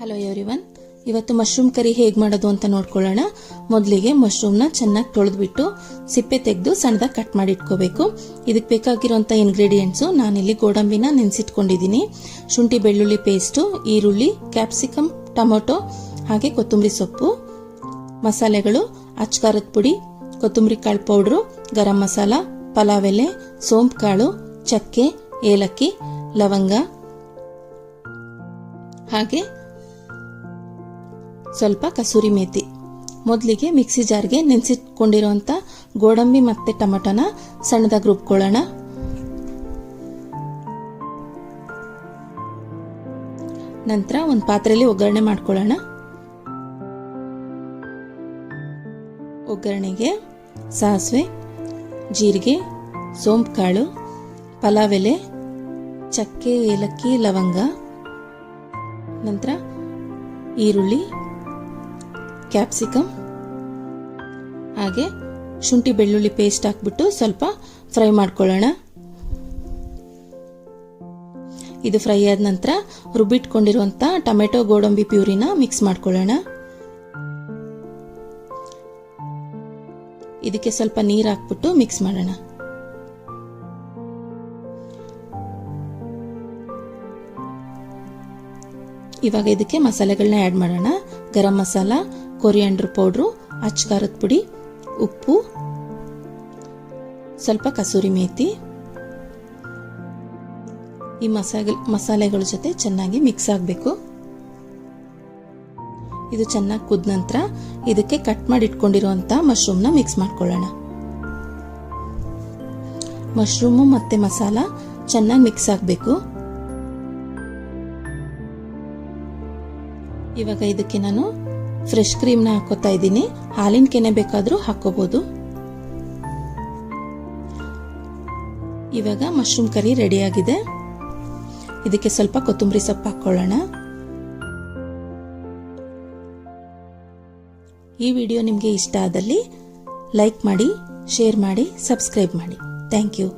Hello everyone ಇವತ್ತು mushroom curry ಹೇಗೆ ಮಾಡೋದು ಅಂತ ನೋಡ್ಕೊಳ್ಳೋಣ. ಮೊದಲಿಗೆ ಮಶ್ರೂಮ್ನ ಚೆನ್ನಾಗಿ ತೊಳೆದ್ಬಿಟ್ಟು ಸಿಪ್ಪೆ ತೆಗೆದು ಸಣ್ಣದಾಗಿ ಕಟ್ ಮಾಡಿ ಇಟ್ಕೋಬೇಕು. ಇದಕ್ಕೆ ಬೇಕಾಗಿರೋಂಥ ಇಂಗ್ರೀಡಿಯೆಂಟ್ಸು ನಾನಿಲ್ಲಿ ಗೋಡಂಬಿನ ನೆನೆಸಿಟ್ಕೊಂಡಿದ್ದೀನಿ. ಶುಂಠಿ, ಬೆಳ್ಳುಳ್ಳಿ ಪೇಸ್ಟು ಈರುಳ್ಳಿ ಕ್ಯಾಪ್ಸಿಕಮ್ ಟೊಮೊಟೊ, ಹಾಗೆ ಕೊತ್ತಂಬರಿ ಸೊಪ್ಪು, ಮಸಾಲೆಗಳು ಅಚ್ಕಾರದ ಪುಡಿ, ಕೊತ್ತಂಬರಿ ಕಾಳು ಪೌಡ್ರು, ಗರಂ ಮಸಾಲ, ಪಲಾವ್ ಎಲೆ, ಸೋಂಪು ಕಾಳು, ಚಕ್ಕೆ, ಏಲಕ್ಕಿ, ಲವಂಗ, ಹಾಗೆ ಸ್ವಲ್ಪ ಕಸೂರಿ ಮೇಥಿ ಮೊದಲಿಗೆ ಮಿಕ್ಸಿ ಜಾರ್ಗೆ ನೆನೆಸಿಟ್ಕೊಂಡಿರುವಂಥ ಗೋಡಂಬಿ ಮತ್ತೆ ಟೊಮಟೊನ ಸಣ್ಣದಾಗಿ ರುಬ್ಕೊಳ್ಳೋಣ. ನಂತರ ಒಂದು ಪಾತ್ರೆಯಲ್ಲಿ ಒಗ್ಗರಣೆ ಮಾಡ್ಕೊಳ್ಳೋಣ. ಒಗ್ಗರಣೆಗೆ ಸಾಸಿವೆ, ಜೀರಿಗೆ ಸೋಂಪು ಕಾಳು ಪಲಾವ್ ಎಲೆ ಚಕ್ಕೆ, ಏಲಕ್ಕಿ, ಲವಂಗ, ನಂತರ ಈರುಳ್ಳಿ ಕ್ಯಾಪ್ಸಿಕಮ್ ಹಾಗೆ ಶುಂಠಿ ಬೆಳ್ಳುಳ್ಳಿ ಪೇಸ್ಟ್ ಹಾಕ್ಬಿಟ್ಟು ಸ್ವಲ್ಪ ಫ್ರೈ ಮಾಡ್ಕೊಳ್ಳೋಣ. ಇದು ಫ್ರೈ ಆದ ನಂತರ ರುಬ್ಬಿಟ್ಕೊಂಡಿರುವಂಥ ಟೊಮೆಟೊ ಗೋಡಂಬಿ ಪ್ಯೂರಿನ ಮಿಕ್ಸ್ ಮಾಡ್ಕೊಳ್ಳೋಣ. ಇದಕ್ಕೆ ಸ್ವಲ್ಪ ನೀರು ಹಾಕ್ಬಿಟ್ಟು ಮಿಕ್ಸ್ ಮಾಡೋಣ. ಇವಾಗ ಇದಕ್ಕೆ ಮಸಾಲೆಗಳನ್ನ ಆ್ಯಡ್ ಮಾಡೋಣ. ಗರಂ ಮಸಾಲ ಕೊರಿಯಾಂಡ್ರ್ ಪೌಡ್ರು ಅಚ್ಕಾರದ ಪುಡಿ, ಉಪ್ಪು, ಸ್ವಲ್ಪ ಕಸೂರಿ ಮೇಥಿ ಈ ಮಸಾಲೆ, ಮಸಾಲೆಗಳ ಜೊತೆ ಚೆನ್ನಾಗಿ ಮಿಕ್ಸ್ ಆಗಬೇಕು. ಇದು ಚೆನ್ನಾಗಿ ಕುದ ನಂತರ ಇದಕ್ಕೆ ಕಟ್ ಮಾಡಿ ಇಟ್ಕೊಂಡಿರುವಂಥ ಮಶ್ರೂಮ್ನ ಮಿಕ್ಸ್ ಮಾಡ್ಕೊಳ್ಳೋಣ. ಮಶ್ರೂಮು ಮತ್ತೆ ಮಸಾಲ ಚೆನ್ನಾಗಿ ಮಿಕ್ಸ್ ಆಗಬೇಕು. ಇವಾಗ ಇದಕ್ಕೆ ನಾನು ಫ್ರೆಶ್ ಕ್ರೀಮ್ನ ಹಾಕೋತಾ ಇದ್ದೀನಿ. ಹಾಲಿನ ಕೆನೆ ಬೇಕಾದರೂ ಹಾಕೋಬಹುದು ಇವಾಗ ಮಶ್ರೂಮ್ ಕರಿ ರೆಡಿಯಾಗಿದೆ ಇದಕ್ಕೆ ಸ್ವಲ್ಪ ಕೊತ್ತಂಬರಿ ಸೊಪ್ಪು ಹಾಕೊಳ್ಳೋಣ. ಈ ವಿಡಿಯೋ ನಿಮಗೆ ಇಷ್ಟ ಆದಲ್ಲಿ ಲೈಕ್ ಮಾಡಿ ಶೇರ್ ಮಾಡಿ ಸಬ್ಸ್ಕ್ರೈಬ್ ಮಾಡಿ. Thank you